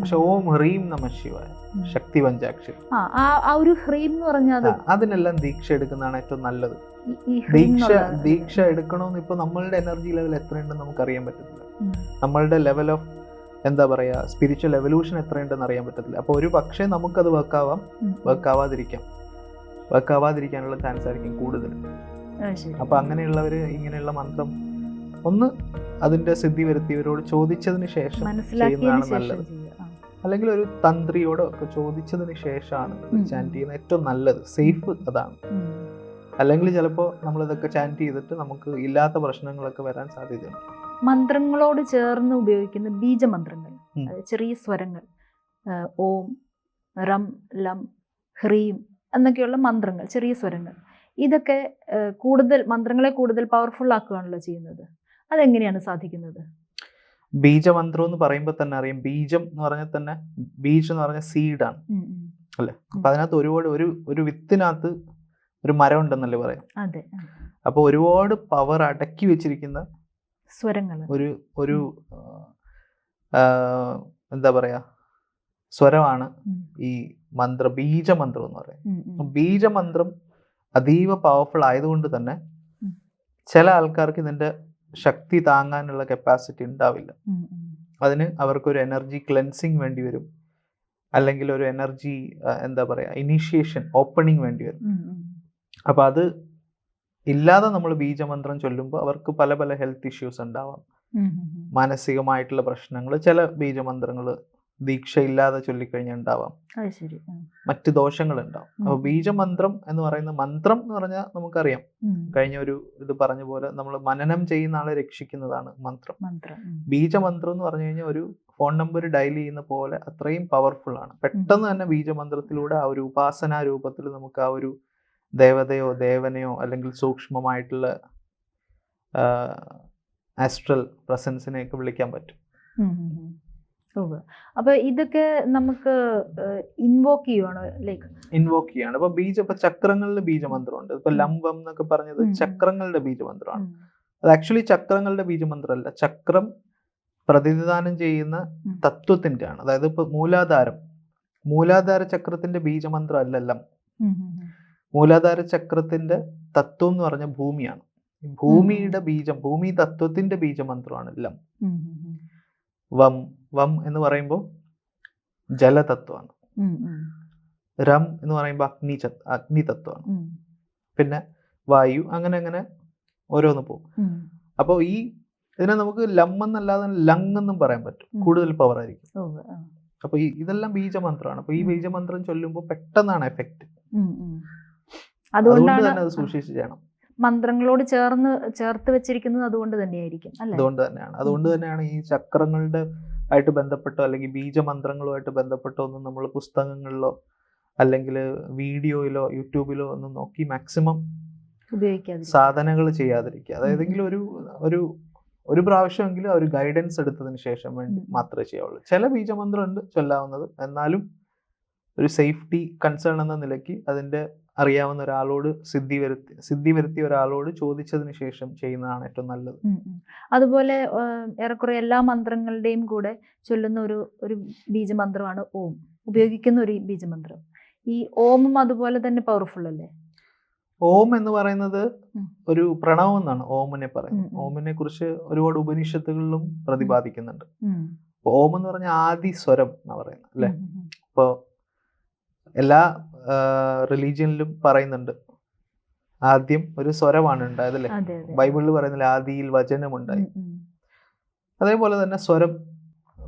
പക്ഷെ ഓം ഹ്രീം നമ ശിവായ. ശക്തി പഞ്ചാക്ഷരി ആ ഒരു ഹ്രീം എന്ന് പറഞ്ഞാൽ അതിനെല്ലാം ദീക്ഷ എടുക്കുന്നതാണ് ഏറ്റവും നല്ലത്. ദീക്ഷ ദീക്ഷ എടുക്കണമെന്ന് ഇപ്പൊ നമ്മളുടെ എനർജി ലെവൽ എത്രയുണ്ടെന്ന് നമുക്ക് അറിയാൻ പറ്റത്തില്ല. നമ്മളുടെ ലെവൽ ഓഫ് എന്താ പറയാ സ്പിരിച്വൽ എവല്യൂഷൻ എത്രയുണ്ടെന്ന് അറിയാൻ പറ്റത്തില്ല. അപ്പോൾ ഒരു പക്ഷേ നമുക്കത് വർക്ക് ആവാം. ഉം. വർക്ക് ആവാതിരിക്കാം. വർക്ക് ആവാതിരിക്കാനുള്ള ചാൻസ് ആയിരിക്കും കൂടുതൽ. അപ്പൊ അങ്ങനെയുള്ളവര് ഇങ്ങനെയുള്ള മന്ത്രം ഒന്ന് അതിന്റെ സിദ്ധി വരുത്തിയവരോട് ചോദിച്ചതിന് ശേഷം ചെയ്യുന്നതാണ് നല്ലത്. അല്ലെങ്കിൽ ഒരു തന്ത്രിയോടോ ഒക്കെ ചോദിച്ചതിന് ശേഷമാണ്. ചാന്റ് ചെയ്യുന്നത് ഏറ്റവും നല്ലത്. സേഫ് അതാണ്. അല്ലെങ്കിൽ ചിലപ്പോൾ നമ്മളിതൊക്കെ ചാന്റ് ചെയ്തിട്ട് നമുക്ക് ഇല്ലാത്ത പ്രശ്നങ്ങളൊക്കെ വരാൻ സാധ്യതയുണ്ട്. മന്ത്രങ്ങളോട് ചേർന്ന് ഉപയോഗിക്കുന്ന ബീജമന്ത്രങ്ങൾ ചെറിയ സ്വരങ്ങൾ ഓം റം ലം ഹ്രീം എന്നൊക്കെയുള്ള മന്ത്രങ്ങൾ ചെറിയ സ്വരങ്ങൾ. ഇതൊക്കെ കൂടുതൽ മന്ത്രങ്ങളെ കൂടുതൽ പവർഫുൾ ആക്കുകയാണല്ലോ ചെയ്യുന്നത്. അതെങ്ങനെയാണ് സാധിക്കുന്നത്? ബീജമന്ത്രം എന്ന് പറയുമ്പോൾ തന്നെ അറിയാം. ബീജം എന്ന് പറഞ്ഞാൽ തന്നെ ബീജ് എന്ന് പറഞ്ഞ സീഡാണ് അല്ലെ. അപ്പൊ അതിനകത്ത് ഒരുപാട് ഒരു ഒരു വിത്തിനകത്ത് ഒരു മരം ഉണ്ടെന്നല്ലേ പറയാം. അപ്പൊ ഒരുപാട് പവർ അടക്കി വെച്ചിരിക്കുന്ന സ്വരങ്ങൾ ഒരു ഒരു എന്താ പറയാ സ്വരമാണ് ഈ മന്ത്ര ബീജമന്ത്രം എന്ന് പറയുന്നത്. ഉം. ബീജമന്ത്രം അതീവ പവർഫുൾ ആയതുകൊണ്ട് തന്നെ ചില ആൾക്കാർക്ക് ഇതിന്റെ ശക്തി താങ്ങാനുള്ള കപ്പാസിറ്റി ഉണ്ടാവില്ല. അതിന് അവർക്കൊരു എനർജി ക്ലെൻസിങ് വേണ്ടി വരും അല്ലെങ്കിൽ ഒരു എനർജി എന്താ പറയാ ഇനീഷ്യേഷൻ ഓപ്പണിങ് വേണ്ടി വരും. അപ്പൊ അത് ഇല്ലാതെ നമ്മൾ ബീജമന്ത്രം ചൊല്ലുമ്പോൾ അവർക്ക് പല പല ഹെൽത്ത് ഇഷ്യൂസ് ഉണ്ടാവാം. മാനസികമായിട്ടുള്ള പ്രശ്നങ്ങൾ ചില ബീജമന്ത്രങ്ങൾ ദീക്ഷ ഇല്ലാതെ ചൊല്ലിക്കഴിഞ്ഞാൽ ഉണ്ടാവാം മറ്റ് ദോഷങ്ങൾ ഉണ്ടാവും. അപ്പൊ ബീജമന്ത്രം എന്ന് പറയുന്ന മന്ത്രം എന്ന് പറഞ്ഞാൽ നമുക്കറിയാം. കഴിഞ്ഞ ഒരു ഇത് പറഞ്ഞ പോലെ നമ്മൾ മനനം ചെയ്യുന്ന ആളെ രക്ഷിക്കുന്നതാണ് മന്ത്രം. മന്ത്രം. ബീജമന്ത്രം എന്ന് പറഞ്ഞു കഴിഞ്ഞാൽ ഒരു ഫോൺ നമ്പർ ഡയൽ ചെയ്യുന്ന പോലെ അത്രയും പവർഫുൾ ആണ്. പെട്ടെന്ന് തന്നെ ബീജമന്ത്രത്തിലൂടെ ആ ഒരു ഉപാസനാ രൂപത്തിൽ നമുക്ക് ആ ഒരു ദേവതയോ ദേവനയോ അല്ലെങ്കിൽ സൂക്ഷ്മമായിട്ടുള്ള ആസ്ട്രൽ പ്രസൻസിനെയൊക്കെ വിളിക്കാൻ പറ്റും. ഉവ്വ്. അപ്പൊ ഇതൊക്കെ നമുക്ക് ഇൻവോക്ക് ചെയ്യുവാണോ? ലൈക്ക് ഇൻവോക്ക് ചെയ്യാണ്. അപ്പൊ ബീജ ഇപ്പൊ ചക്രങ്ങളുടെ ബീജമന്ത്രമുണ്ട്. ഇപ്പൊ. ലംബം എന്നൊക്കെ പറഞ്ഞത്. ചക്രങ്ങളുടെ ബീജമന്ത്രമാണ്. അത് ആക്ച്വലി ചക്രങ്ങളുടെ ബീജമന്ത്രമല്ല. ചക്രം പ്രതിനിധാനം ചെയ്യുന്ന തത്വത്തിന്റെ ആണ് അതായത് ഇപ്പൊ മൂലാധാരം. മൂലാധാര ചക്രത്തിന്റെ ബീജമന്ത്രം അല്ലല്ലം മൂലാധാര ചക്രത്തിന്റെ തത്വം എന്ന് പറഞ്ഞ ഭൂമിയാണ്. ഭൂമിയുടെ ബീജം ഭൂമി തത്വത്തിന്റെ ബീജമന്ത്രമാണ് ലം. വം വം എന്ന് പറയുമ്പോൾ ജലതത്വമാണ്. രം എന്ന് പറയുമ്പോൾ അഗ്നി അഗ്നി തത്വമാണ്. പിന്നെ വായു അങ്ങനെ അങ്ങനെ ഓരോന്ന് പോകും. അപ്പോൾ ഈ ഇതിനെ നമുക്ക് ലം എന്നല്ലാതെ ലങ് എന്നും പറയാൻ പറ്റും. കൂടുതൽ പവർ ആയിരിക്കും. അപ്പൊ ഈ ഇതെല്ലാം ബീജമന്ത്രമാണ്. അപ്പൊ ഈ ബീജമന്ത്രം ചൊല്ലുമ്പോൾ പെട്ടെന്നാണ് എഫക്റ്റ് അതുകൊണ്ട് തന്നെ അത് സൂക്ഷിച്ച് ചെയ്യണം. മന്ത്രങ്ങളോട് ചേർന്ന് ചേർത്ത് വെച്ചിരിക്കുന്നത് അതുകൊണ്ട് തന്നെയായിരിക്കും അല്ലെ? അതുകൊണ്ട് തന്നെയാണ്. അതുകൊണ്ട് തന്നെയാണ് ഈ ചക്രങ്ങളുടെ ആയിട്ട് ബന്ധപ്പെട്ടോ അല്ലെങ്കിൽ ബീജമന്ത്രങ്ങളുമായിട്ട് ബന്ധപ്പെട്ടോ ഒന്നും നമ്മൾ പുസ്തകങ്ങളിലോ അല്ലെങ്കിൽ വീഡിയോയിലോ യൂട്യൂബിലോ ഒന്നും നോക്കി മാക്സിമം ഉപയോഗിക്കാതെ സാധനങ്ങൾ ചെയ്യാതിരിക്കുക. അതായത് ഒരു ഒരു ഒരു പ്രാവശ്യമെങ്കിലും ഒരു ഗൈഡൻസ് എടുത്തതിന് ശേഷം വേണ്ടി. മാത്രമേ ചെയ്യാവുള്ളൂ. ചില ബീജമന്ത്രം ഉണ്ട് ചൊല്ലാവുന്നത്. എന്നാലും ഒരു സേഫ്റ്റി കൺസേൺ എന്ന നിലയ്ക്ക് അതിന്റെ അറിയാവുന്ന ഒരാളോട് സിദ്ധി വരുത്തി സിദ്ധി വരുത്തിയ ഒരാളോട് ചോദിച്ചതിന് ശേഷം ചെയ്യുന്നതാണ് ഏറ്റവും നല്ലത്. അതുപോലെ ഏറെക്കുറെ എല്ലാ മന്ത്രങ്ങളുടെയും കൂടെ ചൊല്ലുന്ന ഒരു ഒരു ബീജമന്ത്രമാണ് ഓം. ഉപയോഗിക്കുന്ന ഒരു ബീജമന്ത്രം. ഈ ഓമും അതുപോലെ തന്നെ പവർഫുൾ അല്ലേ? ഓം എന്ന് പറയുന്നത് ഒരു പ്രണവം എന്നാണ് ഓമിനെ പറയുന്നത്. ഓമിനെ കുറിച്ച് ഒരുപാട് ഉപനിഷത്തുകളിലും പ്രതിപാദിക്കുന്നുണ്ട്. ഓം എന്ന് പറഞ്ഞ ആദി സ്വരം എന്നാ പറയുന്നത് അല്ലെ. ഇപ്പോൾ എല്ലാ റിലീജിയനിലും പറയുന്നുണ്ട്. ആദ്യം ഒരു സ്വരമാണ് ഉണ്ടായത് അല്ലെ അതെ അതെ. ബൈബിളിൽ പറയുന്നില്ല ആദിയിൽ വചനമുണ്ടായി. അതേപോലെ തന്നെ സ്വരം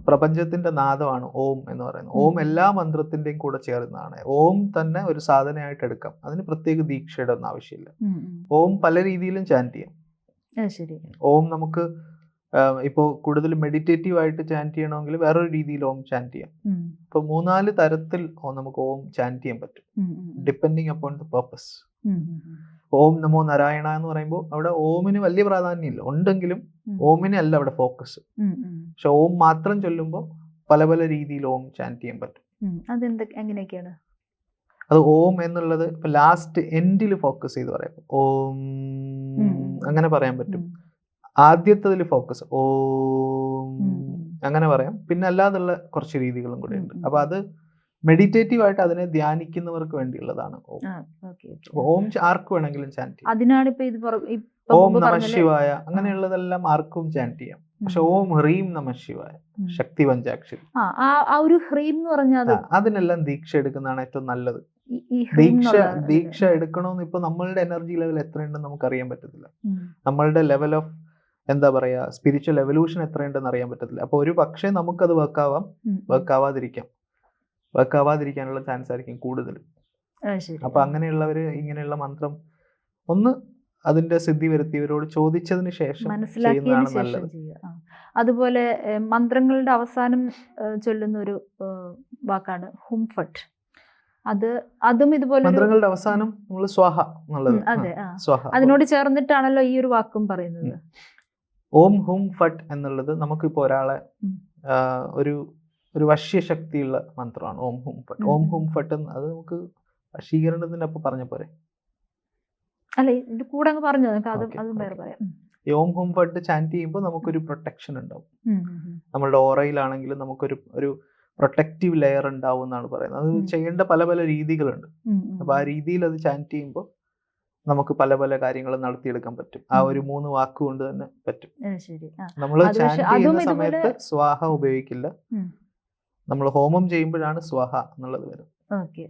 പ്രപഞ്ചത്തിന്റെ നാദമാണ് ഓം എന്ന് പറയുന്നത്. ഓം. എല്ലാ മന്ത്രത്തിന്റെയും കൂടെ ചേർന്നതാണ് ഓം തന്നെ ഒരു സാധനയായിട്ട് എടുക്കാം. അതിന് പ്രത്യേക ദീക്ഷയുടെ ഒന്നും ആവശ്യമില്ല. ഓം പല രീതിയിലും ചാന്റ് ചെയ്യാം. ഓം നമുക്ക് ഇപ്പോൾ കൂടുതൽ മെഡിറ്റേറ്റീവ് ആയിട്ട് ചാന്റ് ചെയ്യണമെങ്കിൽ വേറൊരു രീതിയിൽ ഓം ചാന്റ് ചെയ്യാം. ഇപ്പോൾ ഇപ്പൊ മൂന്നാൽ തരത്തിൽ നമുക്ക് ഓം ചാന്റ് ചെയ്യാൻ പറ്റും. Depending upon the purpose. Om നമോ നാരായണ എന്ന് പറയുമ്പോൾ അവിടെ ഓമിന് വലിയ പ്രാധാന്യമില്ല. ഉണ്ടെങ്കിലും. ഓമിനെ അല്ല അവിടെ ഫോക്കസ്. പക്ഷെ ഓം മാത്രം ചൊല്ലുമ്പോൾ പല പല രീതിയിൽ ഓം ചാന്റ് ചെയ്യാൻ പറ്റും. എങ്ങനെയൊക്കെയാണ്? അത് ഓം എന്നുള്ളത് ഇപ്പൊ ലാസ്റ്റ് എൻഡിൽ ഫോക്കസ് ചെയ്ത് പറയാം ഓം അങ്ങനെ പറയാൻ പറ്റും. ആദ്യത്തതിൽ ഫോക്കസ് ഓ. അങ്ങനെ പറയാം. പിന്നെ അല്ലാതുള്ള കുറച്ച് രീതികളും കൂടെ ഉണ്ട്. അപ്പൊ അത് മെഡിറ്റേറ്റീവ് ആയിട്ട് അതിനെ ധ്യാനിക്കുന്നവർക്ക് വേണ്ടിയുള്ളതാണ് ഓം. ഓം ആർക്ക് വേണമെങ്കിലും ചാന്റ് അതിനാണ് ഇത് ഓം നമ? ശിവായ അങ്ങനെയുള്ളതെല്ലാം ആർക്കും ചാന്റ് ചെയ്യാം. പക്ഷെ ഓം ഹ്രീം നമ ശിവായ. ശക്തി പഞ്ചാക്ഷരി ഒരു ഹ്രീം എന്ന് പറഞ്ഞാൽ അതിനെല്ലാം ദീക്ഷ എടുക്കുന്നതാണ് ഏറ്റവും നല്ലത്. ദീക്ഷ ദീക്ഷ എടുക്കണമെന്ന് ഇപ്പൊ നമ്മളുടെ എനർജി ലെവൽ എത്രയുണ്ടെന്ന് നമുക്ക് അറിയാൻ പറ്റത്തില്ല നമ്മളുടെ ലെവൽ ഓഫ് എന്താ പറയാ സ്പിരിച്വൽ എവല്യൂഷൻ എത്രയുണ്ടെന്ന് അറിയാൻ പറ്റത്തില്ല. അപ്പോൾ ഒരു പക്ഷേ നമുക്കത് വർക്ക് ആവാം. ഉം. വർക്ക് ആവാതിരിക്കാം. വർക്ക് ആവാതിരിക്കാനുള്ള ചാൻസ് ആയിരിക്കും കൂടുതൽ. അപ്പൊ അങ്ങനെയുള്ളവര് ഇങ്ങനെയുള്ള മന്ത്രം ഒന്ന് അതിന്റെ സിദ്ധി വരുത്തിയവരോട് ചോദിച്ചതിന് ശേഷം മനസ്സിലാക്കിയതിന് ചെയ്യുന്നതാണ് ശേഷം ചെയ്യുക. ആ. അതുപോലെ മന്ത്രങ്ങളുടെ അവസാനം ചൊല്ലുന്ന ഒരു വാക്കാണ് ഹുംഫട്ട്. അത് അതും ഇതുപോലെ മന്ത്രങ്ങളുടെ അവസാനം നമ്മൾ സ്വാഹ എന്നുള്ളത്. അതെ അതിനോട് ചേർന്നിട്ടാണല്ലോ ഈ ഒരു വാക്കും പറയുന്നത്. ഓം ഹും ഫട്ട് എന്നുള്ളത് നമുക്കിപ്പോൾ ഒരാളെ. ഒരു ഒരു വശ്യശക്തിയുള്ള മന്ത്രമാണ്. ഓം ഹും ഫട്ട്. ഓം. ഹും. ഫട്ട് എന്ന് അത് നമുക്ക് വശീകരണത്തിന്റെ ഒപ്പം പറഞ്ഞ പോരെ? അല്ല ഇത് കൂടെ അങ്ങ് പറഞ്ഞു? അത് അതും വേറെ പറയാം. ഈ ഓം ഹും ഫട്ട് ചാന്റ് ചെയ്യുമ്പോൾ നമുക്കൊരു പ്രൊട്ടക്ഷൻ ഉണ്ടാവും. നമ്മളുടെ ഓറയിലാണെങ്കിലും നമുക്കൊരു ഒരു പ്രൊട്ടക്റ്റീവ് ലെയർ ഉണ്ടാവും എന്നാണ് പറയുന്നത്. അത്. ചെയ്യേണ്ട പല പല രീതികളുണ്ട്. ഉം, ഉം. അപ്പൊ ആ രീതിയിൽ അത് ചാന്റ് ചെയ്യുമ്പോൾ നമുക്ക് പല പല കാര്യങ്ങൾ നടത്തിയെടുക്കാൻ പറ്റും. ആ ഒരു മൂന്ന് വാക്ക് കൊണ്ട് തന്നെ പറ്റും. നമ്മൾ ചാന്റ് ചെയ്യുന്ന സമയത്ത് സ്വാഹ ഉപയോഗിക്കില്ല. നമ്മൾ ഹോമം ചെയ്യുമ്പോഴാണ് സ്വാഹ എന്നുള്ളത് വരും. ഓക്കെ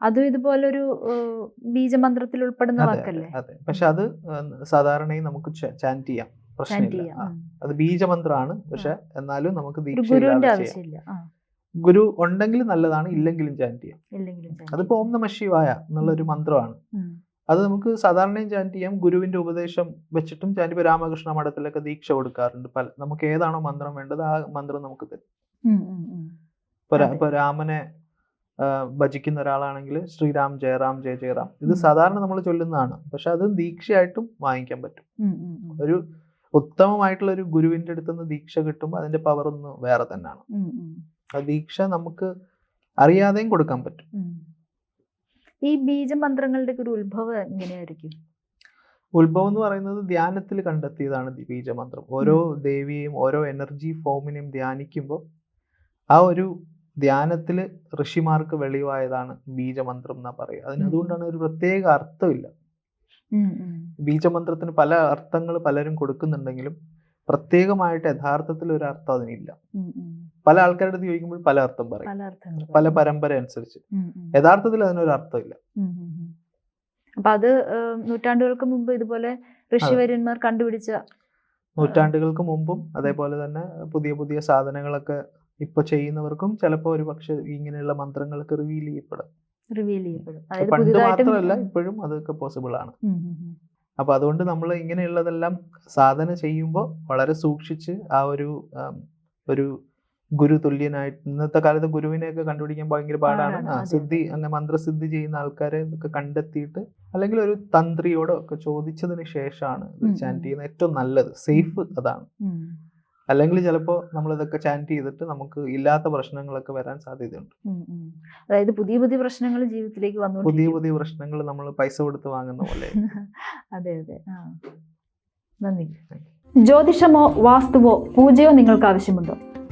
അതും ഇതുപോലൊരു ഒരു ബീജമന്ത്രത്തിൽ ഉൾപ്പെടുന്ന വാക്കല്ലേ? അതെ പക്ഷെ അത് സാധാരണയായി നമുക്ക് ചാന്റ് ചെയ്യാം. പ്രശ്നമില്ല. അത് ബീജമന്ത്രമാണ് പക്ഷെ എന്നാലും നമുക്ക് ദീക്ഷ ഗുരു ഉണ്ടെങ്കിലും നല്ലതാണ് ഇല്ലെങ്കിലും ചാന്റ് ചെയ്യാം. അതിപ്പോ ഓം നമ ശിവായ എന്നുള്ള ഒരു മന്ത്രമാണ്. അത് നമുക്ക് സാധാരണയും ചാന്റ് ചെയ്യാം. ഗുരുവിന്റെ ഉപദേശം വെച്ചിട്ടും ചാന്റ് ഇപ്പോൾ രാമകൃഷ്ണ മഠത്തിലൊക്കെ ദീക്ഷ കൊടുക്കാറുണ്ട്. പല നമുക്ക് ഏതാണോ മന്ത്രം വേണ്ടത് ആ മന്ത്രം നമുക്ക് തരും. ഇപ്പൊ ഇപ്പൊ രാമനെ ഭജിക്കുന്ന ഒരാളാണെങ്കിൽ ശ്രീരാം ജയറാം ജയ ജയറാം ഇത് സാധാരണ നമ്മൾ ചൊല്ലുന്നതാണ്. പക്ഷെ അത് ദീക്ഷയായിട്ടും വാങ്ങിക്കാൻ പറ്റും. ഒരു ഉത്തമമായിട്ടുള്ള ഒരു ഗുരുവിന്റെ അടുത്ത് നിന്ന് ദീക്ഷ കിട്ടുമ്പോൾ അതിന്റെ പവർ ഒന്ന് വേറെ തന്നെയാണ്. ആ ദീക്ഷ നമുക്ക് അറിയാതെയും കൊടുക്കാൻ പറ്റും. ഈ ബീജമന്ത്രങ്ങളുടെ മന്ത്രങ്ങളുടെ ഒരു ഉത്ഭവം എങ്ങനെയായിരിക്കും? ഉത്ഭവം എന്ന് പറയുന്നത് ധ്യാനത്തിൽ കണ്ടെത്തിയതാണ് ബീജമന്ത്രം. ഓരോ ദേവിയെയും ഓരോ എനർജി ഫോമിനെയും ധ്യാനിക്കുമ്പോൾ ആ ഒരു ധ്യാനത്തിൽ ഋഷിമാർക്ക് വെളിവായതാണ് ബീജമന്ത്രം എന്നാ പറയുക. അതിന് അതുകൊണ്ടാണ് ഒരു പ്രത്യേക അർത്ഥമില്ല. ബീജമന്ത്രത്തിന് പല അർത്ഥങ്ങൾ പലരും കൊടുക്കുന്നുണ്ടെങ്കിലും പ്രത്യേകമായിട്ട് യഥാർത്ഥത്തിൽ ഒരു അർത്ഥം അതിനില്ല. പല ആൾക്കാരുടെ അടുത്ത് ചോദിക്കുമ്പോൾ പല അർത്ഥം പറയും. പല പരമ്പര അനുസരിച്ച്. യഥാർത്ഥത്തിൽ അതിനൊരു അർത്ഥമില്ല. അപ്പൊ അത് നൂറ്റാണ്ടുകൾക്ക് മുമ്പ് ഇതുപോലെ ഋഷിവര്യന്മാർ കണ്ടുപിടിച്ച നൂറ്റാണ്ടുകൾക്ക് മുമ്പും അതേപോലെ തന്നെ പുതിയ പുതിയ സാധനങ്ങളൊക്കെ ഇപ്പൊ ചെയ്യുന്നവർക്കും ചിലപ്പോൾ ഒരു പക്ഷെ ഇങ്ങനെയുള്ള മന്ത്രങ്ങളൊക്കെ റിവീൽ ചെയ്യപ്പെടും. റിവീൽ ചെയ്യപ്പെടും. പണ്ട് മാത്രമല്ല ഇപ്പോഴും അതൊക്കെ പോസിബിൾ ആണ്. അപ്പൊ അതുകൊണ്ട് നമ്മൾ ഇങ്ങനെയുള്ളതെല്ലാം സാധന ചെയ്യുമ്പോൾ വളരെ സൂക്ഷിച്ച് ആ ഒരു ഒരു ഗുരു തുല്യനായിട്ട് ഇന്നത്തെ കാലത്ത് ഗുരുവിനെയൊക്കെ കണ്ടുപിടിക്കാൻ ഭയങ്കര പാടാണ്. ആ സിദ്ധി അങ്ങനെ മന്ത്രസിദ്ധി ചെയ്യുന്ന ആൾക്കാരെ ഒക്കെ കണ്ടെത്തിയിട്ട് അല്ലെങ്കിൽ ഒരു തന്ത്രിയോടോ ഒക്കെ ചോദിച്ചതിന് ശേഷമാണ് ചാന്റ്. ചെയ്യുന്നത് ഏറ്റവും നല്ലത്. സേഫ് അതാണ്. അല്ലെങ്കിൽ ചിലപ്പോ നമ്മൾ ഇതൊക്കെ ചാന്റ് ചെയ്തിട്ട് നമുക്ക് ഇല്ലാത്ത പ്രശ്നങ്ങളൊക്കെ വരാൻ സാധ്യതയുണ്ട്. അതായത് പുതിയ പുതിയ പ്രശ്നങ്ങൾ ജീവിതത്തിലേക്ക് വന്നു പുതിയ പുതിയ പ്രശ്നങ്ങൾ നമ്മൾ പൈസ കൊടുത്ത് വാങ്ങുന്ന പോലെ. അതെ അതെ. നന്ദി. ജ്യോതിഷമോ വാസ്തുവോ പൂജയോ നിങ്ങൾക്ക് ആവശ്യമുണ്ടോ?